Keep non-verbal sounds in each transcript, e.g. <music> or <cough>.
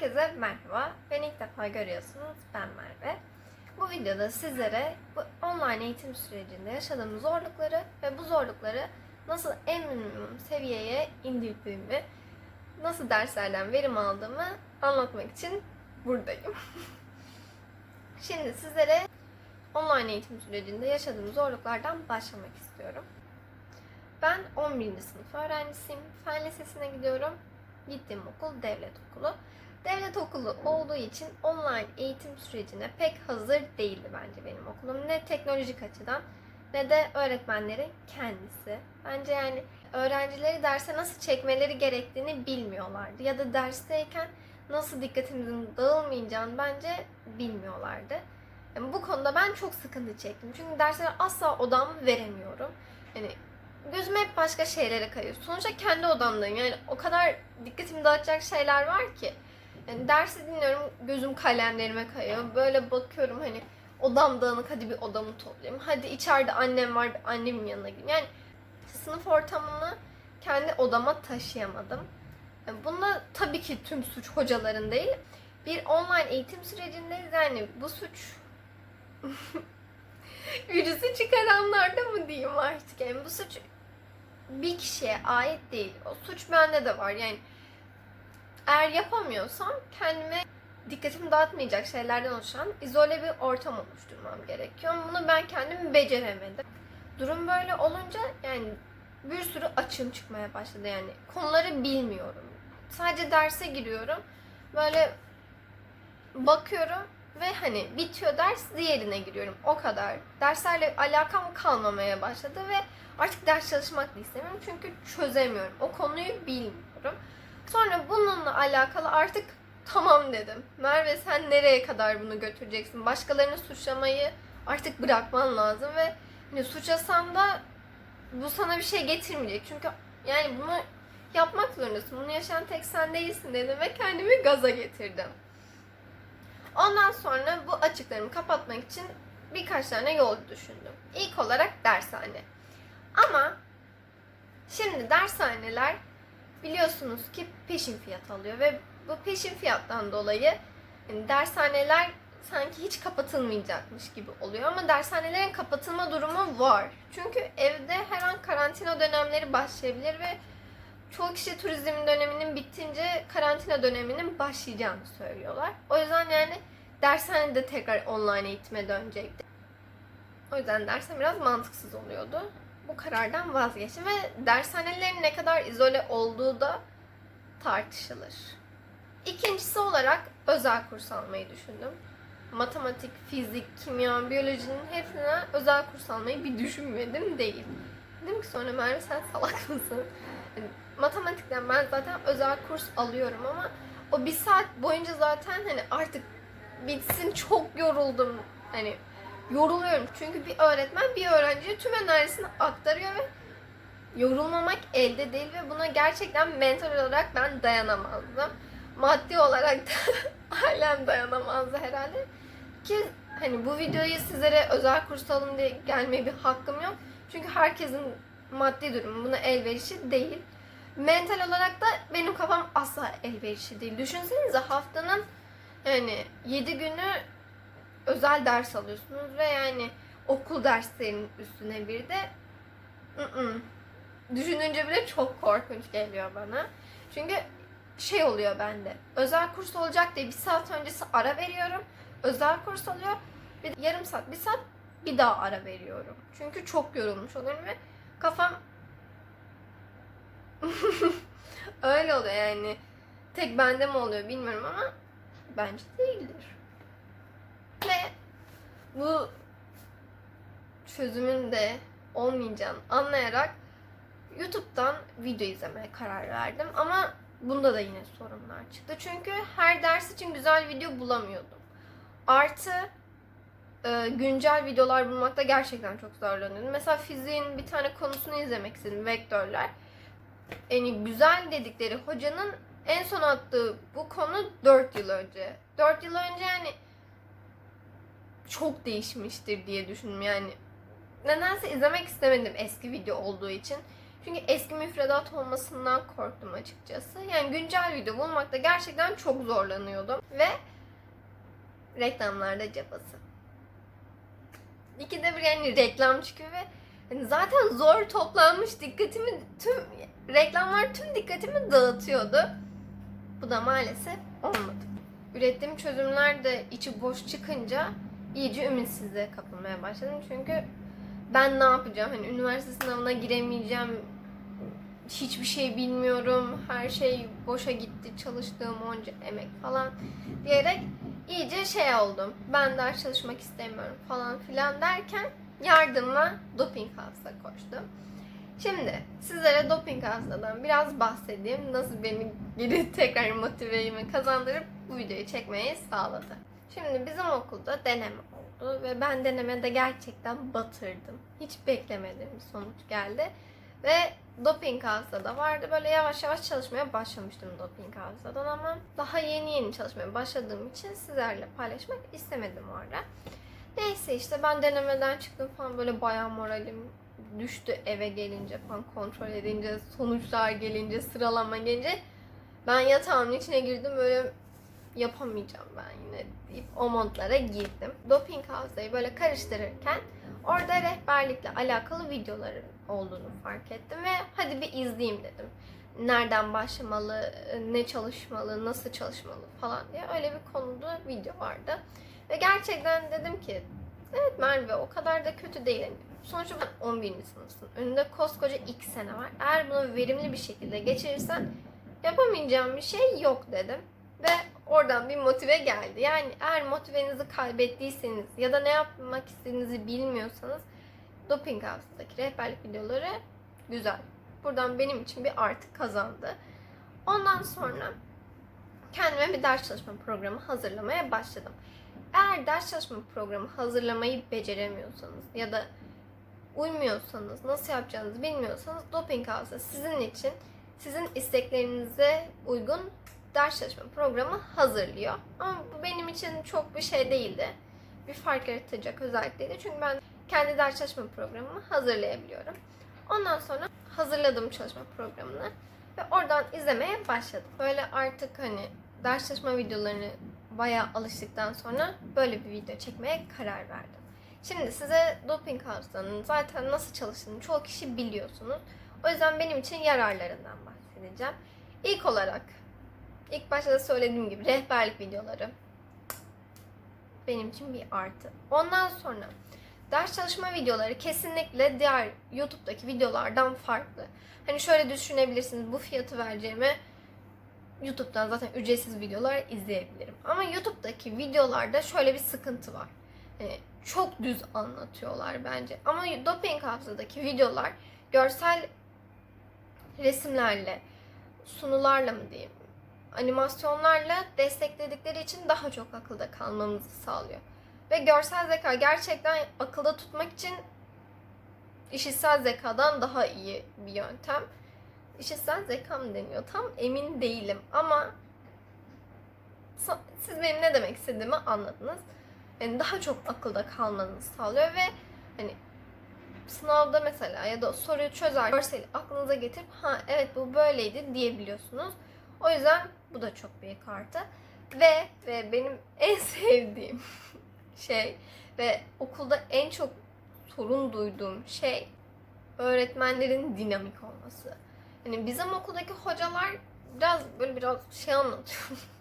Herkese merhaba. Beni ilk defa görüyorsunuz. Ben Merve. Bu videoda sizlere bu online eğitim sürecinde yaşadığım zorlukları ve bu zorlukları nasıl en minimum seviyeye indirdiğimi, nasıl derslerden verim aldığımı anlatmak için buradayım. <laughs> Şimdi sizlere online eğitim sürecinde yaşadığım zorluklardan başlamak istiyorum. Ben 11. sınıf öğrencisiyim. Fen Lisesi'ne gidiyorum. Gittiğim okul devlet okulu. Devlet okulu olduğu için online eğitim sürecine pek hazır değildi bence benim okulum. Ne teknolojik açıdan ne de öğretmenlerin kendisi. Bence yani öğrencileri derse nasıl çekmeleri gerektiğini bilmiyorlardı. Ya da dersteyken nasıl dikkatimizin dağılmayacağını bence bilmiyorlardı. Yani bu konuda ben çok sıkıntı çektim. Çünkü derslere asla odamı veremiyorum. Yani gözüm hep başka şeylere kayıyor. Sonuçta kendi odamdayım. Yani o kadar dikkatimi dağıtacak şeyler var ki. Yani dersi dinliyorum, gözüm kalemlerime kayıyor. Böyle bakıyorum hani odam dağınık, hadi bir odamı toplayayım. Hadi içeride annem var, bir annemin yanına gideyim. Yani sınıf ortamını kendi odama taşıyamadım. Yani bunda tabii ki tüm suç hocaların değil. Bir online eğitim sürecindeyiz. Yani bu suç <laughs> virüsü çıkaranlarda mı diyeyim artık. Yani bu suç bir kişiye ait değil. O suç bende de var. Yani eğer yapamıyorsam kendime dikkatimi dağıtmayacak şeylerden oluşan izole bir ortam oluşturmam gerekiyor. Bunu ben kendim beceremedim. Durum böyle olunca yani bir sürü açığım çıkmaya başladı yani. Konuları bilmiyorum. Sadece derse giriyorum. Böyle bakıyorum ve hani bitiyor ders diğerine giriyorum. O kadar. Derslerle alakam kalmamaya başladı ve artık ders çalışmak da istemiyorum. Çünkü çözemiyorum. O konuyu bilmiyorum. Sonra bununla alakalı artık tamam dedim. Merve sen nereye kadar bunu götüreceksin? Başkalarını suçlamayı artık bırakman lazım ve hani suçlasan da bu sana bir şey getirmeyecek. Çünkü yani bunu yapmak zorundasın. Bunu yaşayan tek sen değilsin dedim ve kendimi gaza getirdim. Ondan sonra bu açıklarımı kapatmak için birkaç tane yol düşündüm. İlk olarak dershane. Ama şimdi dershaneler biliyorsunuz ki peşin fiyat alıyor ve bu peşin fiyattan dolayı yani dershaneler sanki hiç kapatılmayacakmış gibi oluyor ama dershanelerin kapatılma durumu var. Çünkü evde her an karantina dönemleri başlayabilir ve çoğu kişi turizm döneminin bittince karantina döneminin başlayacağını söylüyorlar. O yüzden yani dershane de tekrar online eğitime dönecekti. O yüzden dershane biraz mantıksız oluyordu. Bu karardan vazgeçtim ve dershanelerin ne kadar izole olduğu da tartışılır. İkincisi olarak özel kurs almayı düşündüm. Matematik, fizik, kimya, biyolojinin hepsine özel kurs almayı bir düşünmedim değil. Dedim ki sonra Merve sen salak mısın? Matematikten ben zaten özel kurs alıyorum ama o bir saat boyunca zaten hani artık bitsin çok yoruldum. Hani yoruluyorum. Çünkü bir öğretmen bir öğrenciye tüm enerjisini aktarıyor ve yorulmamak elde değil ve buna gerçekten mental olarak ben dayanamazdım. Maddi olarak da <laughs> ailem dayanamazdı herhalde. Ki hani bu videoyu sizlere özel kurs alın diye gelmeye bir hakkım yok. Çünkü herkesin maddi durumu buna elverişi değil. Mental olarak da benim kafam asla elverişli değil. Düşünsenize haftanın yani 7 günü özel ders alıyorsunuz ve yani okul derslerinin üstüne bir de ı-ı. düşününce bile çok korkunç geliyor bana. Çünkü şey oluyor bende. Özel kurs olacak diye bir saat öncesi ara veriyorum. Özel kurs oluyor. Bir yarım saat, bir saat bir daha ara veriyorum. Çünkü çok yorulmuş oluyorum ve kafam <laughs> öyle oluyor yani. Tek bende mi oluyor bilmiyorum ama bence değildir. Ve bu çözümün de olmayacağını anlayarak YouTube'dan video izlemeye karar verdim. Ama bunda da yine sorunlar çıktı. Çünkü her ders için güzel video bulamıyordum. Artı e, güncel videolar bulmakta gerçekten çok zorlanıyordum. Mesela fiziğin bir tane konusunu izlemek istedim. Vektörler. Yani güzel dedikleri hocanın en son attığı bu konu 4 yıl önce. 4 yıl önce yani çok değişmiştir diye düşündüm yani. Nedense izlemek istemedim eski video olduğu için. Çünkü eski müfredat olmasından korktum açıkçası. Yani güncel video bulmakta gerçekten çok zorlanıyordum. Ve reklamlarda cabası. İkide bir yani reklam çıkıyor ve hani zaten zor toplanmış dikkatimi tüm reklamlar tüm dikkatimi dağıtıyordu. Bu da maalesef olmadı. Ürettiğim çözümler de içi boş çıkınca iyice ümitsizliğe kapılmaya başladım. Çünkü ben ne yapacağım? Hani üniversite sınavına giremeyeceğim. Hiçbir şey bilmiyorum. Her şey boşa gitti. Çalıştığım onca emek falan diyerek iyice şey oldum. Ben ders çalışmak istemiyorum falan filan derken yardıma doping house'a koştum. Şimdi sizlere doping house'dan biraz bahsedeyim. Nasıl beni geri <laughs> tekrar motivemi kazandırıp bu videoyu çekmeyi sağladı. Şimdi bizim okulda deneme oldu ve ben denemede gerçekten batırdım. Hiç beklemediğim bir sonuç geldi. Ve Doping da vardı. Böyle yavaş yavaş çalışmaya başlamıştım Doping House'dan ama daha yeni yeni çalışmaya başladığım için sizlerle paylaşmak istemedim orada. Neyse işte ben denemeden çıktım falan böyle bayağı moralim düştü eve gelince falan kontrol edince, sonuçlar gelince, sıralama gelince ben yatağımın içine girdim böyle yapamayacağım ben yine deyip o modlara girdim. Doping House'ı böyle karıştırırken orada rehberlikle alakalı videoların olduğunu fark ettim ve hadi bir izleyeyim dedim. Nereden başlamalı, ne çalışmalı, nasıl çalışmalı falan diye öyle bir konuda video vardı. Ve gerçekten dedim ki evet Merve o kadar da kötü değil. Sonuçta ben 11. sınıfsın. Önünde koskoca ilk sene var. Eğer bunu verimli bir şekilde geçirirsen yapamayacağım bir şey yok dedim. Ve oradan bir motive geldi. Yani eğer motivenizi kaybettiyseniz ya da ne yapmak istediğinizi bilmiyorsanız Doping House'daki rehberlik videoları güzel. Buradan benim için bir artı kazandı. Ondan sonra kendime bir ders çalışma programı hazırlamaya başladım. Eğer ders çalışma programı hazırlamayı beceremiyorsanız ya da uymuyorsanız, nasıl yapacağınızı bilmiyorsanız Doping House sizin için sizin isteklerinize uygun ders çalışma programı hazırlıyor. Ama bu benim için çok bir şey değildi. Bir fark yaratacak özellikleydi. Çünkü ben kendi ders çalışma programımı hazırlayabiliyorum. Ondan sonra hazırladım çalışma programını ve oradan izlemeye başladım. Böyle artık hani ders çalışma videolarını bayağı alıştıktan sonra böyle bir video çekmeye karar verdim. Şimdi size Doping House'dan zaten nasıl çalıştığını çoğu kişi biliyorsunuz. O yüzden benim için yararlarından bahsedeceğim. İlk olarak, ilk başta da söylediğim gibi rehberlik videoları benim için bir artı. Ondan sonra ders çalışma videoları kesinlikle diğer YouTube'daki videolardan farklı. Hani şöyle düşünebilirsiniz bu fiyatı vereceğime YouTube'dan zaten ücretsiz videolar izleyebilirim. Ama YouTube'daki videolarda şöyle bir sıkıntı var. Hani çok düz anlatıyorlar bence. Ama Doping House'daki videolar görsel resimlerle, sunularla mı diyeyim, animasyonlarla destekledikleri için daha çok akılda kalmamızı sağlıyor. Ve görsel zeka gerçekten akılda tutmak için işitsel zekadan daha iyi bir yöntem. İşitsel zeka mı deniyor? Tam emin değilim ama siz benim ne demek istediğimi anladınız. Yani daha çok akılda kalmanızı sağlıyor ve hani sınavda mesela ya da soruyu çözer görseli aklınıza getirip ha evet bu böyleydi diyebiliyorsunuz. O yüzden bu da çok büyük artı. Ve ve benim <laughs> en sevdiğim şey ve okulda en çok sorun duyduğum şey öğretmenlerin dinamik olması. Hani bizim okuldaki hocalar biraz böyle biraz şey anlatıyor. <laughs>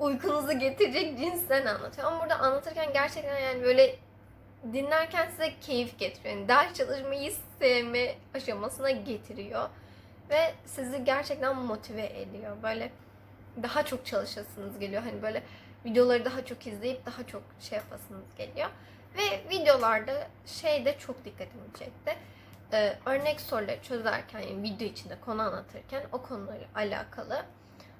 Uykunuzu getirecek cinsten anlatıyor. Ama burada anlatırken gerçekten yani böyle dinlerken size keyif getiriyor. Yani ders çalışmayı sevme aşamasına getiriyor. Ve sizi gerçekten motive ediyor. Böyle daha çok çalışasınız geliyor. Hani böyle videoları daha çok izleyip daha çok şey yapasınız geliyor. Ve videolarda şey de çok dikkatimi çekti. Ee, örnek soruları çözerken, yani video içinde konu anlatırken o konuyla alakalı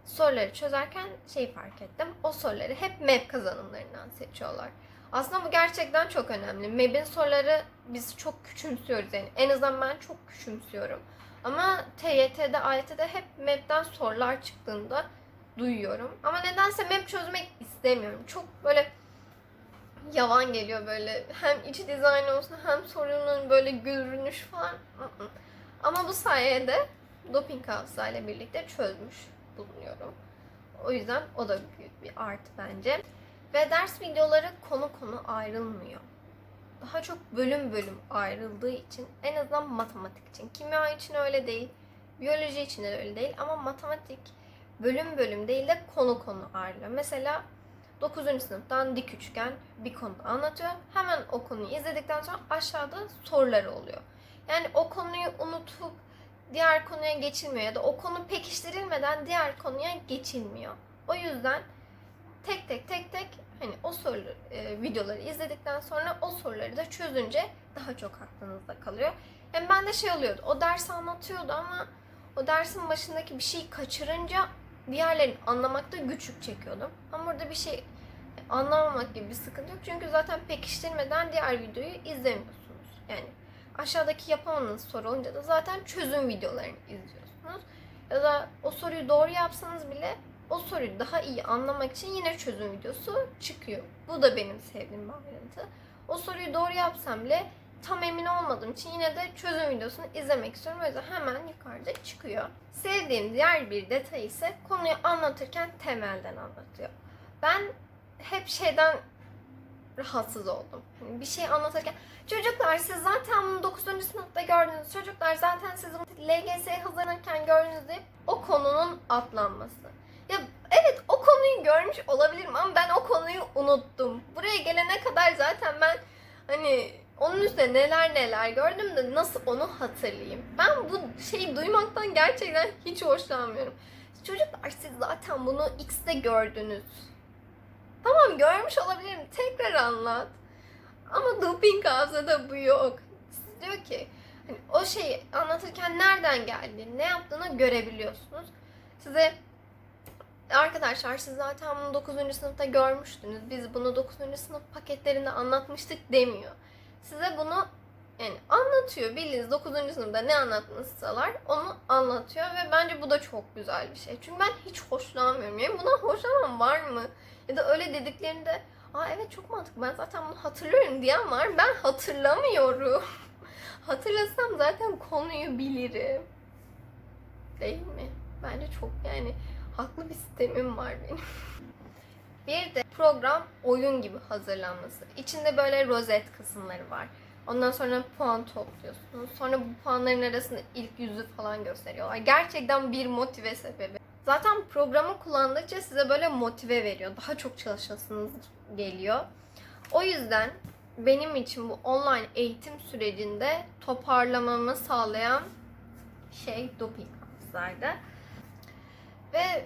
soruları çözerken şey fark ettim. O soruları hep MEP kazanımlarından seçiyorlar. Aslında bu gerçekten çok önemli. MEB'in soruları biz çok küçümsüyoruz yani. En azından ben çok küçümsüyorum. Ama TYT'de, AYT'de hep MEB'den sorular çıktığında duyuyorum. Ama nedense MEB çözmek istemiyorum. Çok böyle yavan geliyor böyle. Hem iç dizayn olsun hem sorunun böyle görünüş falan. Ama bu sayede doping hafızayla birlikte çözmüş bulunuyorum. O yüzden o da büyük bir artı bence. Ve ders videoları konu konu ayrılmıyor. Daha çok bölüm bölüm ayrıldığı için en azından matematik için. Kimya için öyle değil. Biyoloji için de öyle değil ama matematik bölüm bölüm değil de konu konu ayrılıyor. Mesela 9. sınıftan dik üçgen bir konu anlatıyor. Hemen o konuyu izledikten sonra aşağıda soruları oluyor. Yani o konuyu unutup diğer konuya geçilmiyor ya da o konu pekiştirilmeden diğer konuya geçilmiyor. O yüzden tek tek tek tek hani o soru e, videoları izledikten sonra o soruları da çözünce daha çok aklınızda kalıyor. Yani ben de şey oluyordu. O dersi anlatıyordu ama o dersin başındaki bir şeyi kaçırınca diğerlerini anlamakta güçlük çekiyordum. Ama burada bir şey anlamamak gibi bir sıkıntı yok. Çünkü zaten pekiştirmeden diğer videoyu izlemiyorsunuz. Yani aşağıdaki yapamadığınız soru olunca da zaten çözüm videolarını izliyorsunuz. Ya da o soruyu doğru yapsanız bile o soruyu daha iyi anlamak için yine çözüm videosu çıkıyor. Bu da benim sevdiğim bir ayrıntı. O soruyu doğru yapsam bile tam emin olmadığım için yine de çözüm videosunu izlemek istiyorum. O yüzden hemen yukarıda çıkıyor. Sevdiğim diğer bir detay ise konuyu anlatırken temelden anlatıyor. Ben hep şeyden rahatsız oldum. Bir şey anlatırken çocuklar siz zaten bunu 9. sınıfta gördünüz. Çocuklar zaten siz bunu LGS'ye hazırlanırken gördünüz diye o konunun atlanması. Ya evet o konuyu görmüş olabilirim ama ben o konuyu unuttum. Buraya gelene kadar zaten ben hani onun üstüne neler neler gördüm de nasıl onu hatırlayayım. Ben bu şeyi duymaktan gerçekten hiç hoşlanmıyorum. Çocuklar siz zaten bunu X'te gördünüz. Tamam görmüş olabilirim. Tekrar anlat. Ama doping hafızada bu yok. Siz diyor ki hani o şeyi anlatırken nereden geldiğini, ne yaptığını görebiliyorsunuz. Size arkadaşlar siz zaten bunu 9. sınıfta görmüştünüz. Biz bunu 9. sınıf paketlerinde anlatmıştık demiyor. Size bunu yani anlatıyor. Bildiğiniz 9. sınıfta ne anlatmışsalar onu anlatıyor ve bence bu da çok güzel bir şey. Çünkü ben hiç hoşlanmıyorum. Yani buna hoşlanan var mı? Ya da öyle dediklerinde aa evet çok mantıklı ben zaten bunu hatırlıyorum diyen var. Ben hatırlamıyorum. <laughs> Hatırlasam zaten konuyu bilirim. Değil mi? Bence çok yani haklı bir sistemim var benim. <laughs> Bir de program oyun gibi hazırlanması. İçinde böyle rozet kısımları var. Ondan sonra puan topluyorsunuz. Sonra bu puanların arasında ilk yüzü falan gösteriyorlar. Gerçekten bir motive sebebi. Zaten programı kullandıkça size böyle motive veriyor. Daha çok çalışasınız geliyor. O yüzden benim için bu online eğitim sürecinde toparlamamı sağlayan şey doping hafızaydı. Ve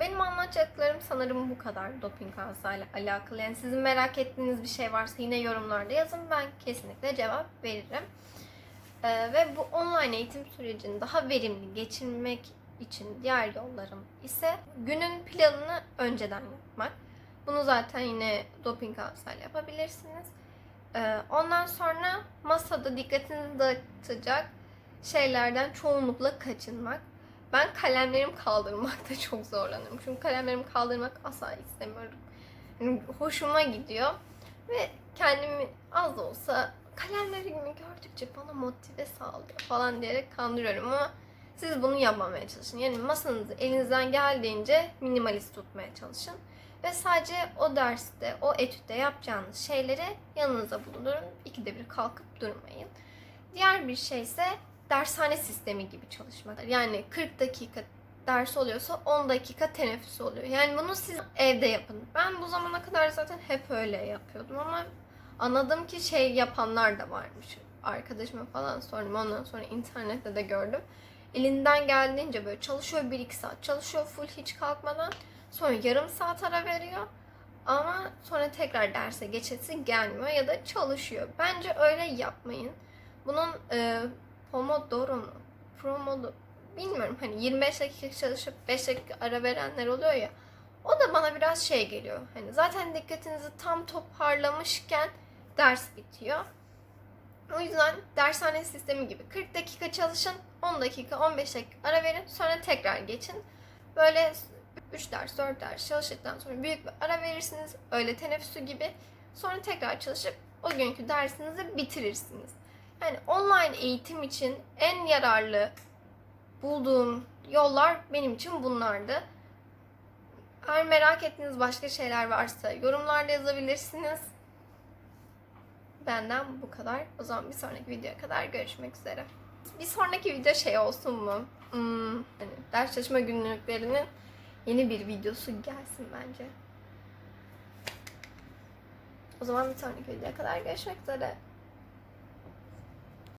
benim anlatacaklarım sanırım bu kadar doping hafızayla alakalı. Yani sizin merak ettiğiniz bir şey varsa yine yorumlarda yazın. Ben kesinlikle cevap veririm. Ee, ve bu online eğitim sürecini daha verimli geçirmek için diğer yollarım ise günün planını önceden yapmak. Bunu zaten yine doping hafızayla yapabilirsiniz. Ee, ondan sonra masada dikkatinizi dağıtacak şeylerden çoğunlukla kaçınmak. Ben kalemlerimi kaldırmakta <laughs> çok zorlanıyorum. Çünkü kalemlerimi kaldırmak asla istemiyorum. Yani hoşuma gidiyor. Ve kendimi az da olsa kalemlerimi gördükçe bana motive sağlıyor falan diyerek kandırıyorum ama siz bunu yapmamaya çalışın. Yani masanızı elinizden geldiğince minimalist tutmaya çalışın. Ve sadece o derste, o etütte yapacağınız şeyleri yanınıza bulundurun. İkide bir kalkıp durmayın. Diğer bir şey ise dershane sistemi gibi çalışmak. Yani 40 dakika ders oluyorsa 10 dakika teneffüs oluyor. Yani bunu siz evde yapın. Ben bu zamana kadar zaten hep öyle yapıyordum ama anladım ki şey yapanlar da varmış. Arkadaşıma falan sordum. Ondan sonra internette de gördüm. Elinden geldiğince böyle çalışıyor 1-2 saat. Çalışıyor full hiç kalkmadan. Sonra yarım saat ara veriyor. Ama sonra tekrar derse geçesi gelmiyor ya da çalışıyor. Bence öyle yapmayın. Bunun e, Pomodoro mu? Promodoro bilmiyorum hani 25 dakika çalışıp 5 dakika ara verenler oluyor ya. O da bana biraz şey geliyor. Hani zaten dikkatinizi tam toparlamışken ders bitiyor. O yüzden dershane sistemi gibi 40 dakika çalışın, 10 dakika, 15 dakika ara verin, sonra tekrar geçin. Böyle 3 ders, 4 ders çalıştıktan sonra büyük bir ara verirsiniz. Öyle teneffüsü gibi. Sonra tekrar çalışıp o günkü dersinizi bitirirsiniz. Yani online eğitim için en yararlı bulduğum yollar benim için bunlardı. Eğer merak ettiğiniz başka şeyler varsa yorumlarda yazabilirsiniz. Benden bu kadar. O zaman bir sonraki videoya kadar görüşmek üzere. Bir sonraki video şey olsun mu? Hmm, hani ders çalışma günlüklerinin yeni bir videosu gelsin bence. O zaman bir sonraki videoya kadar görüşmek üzere.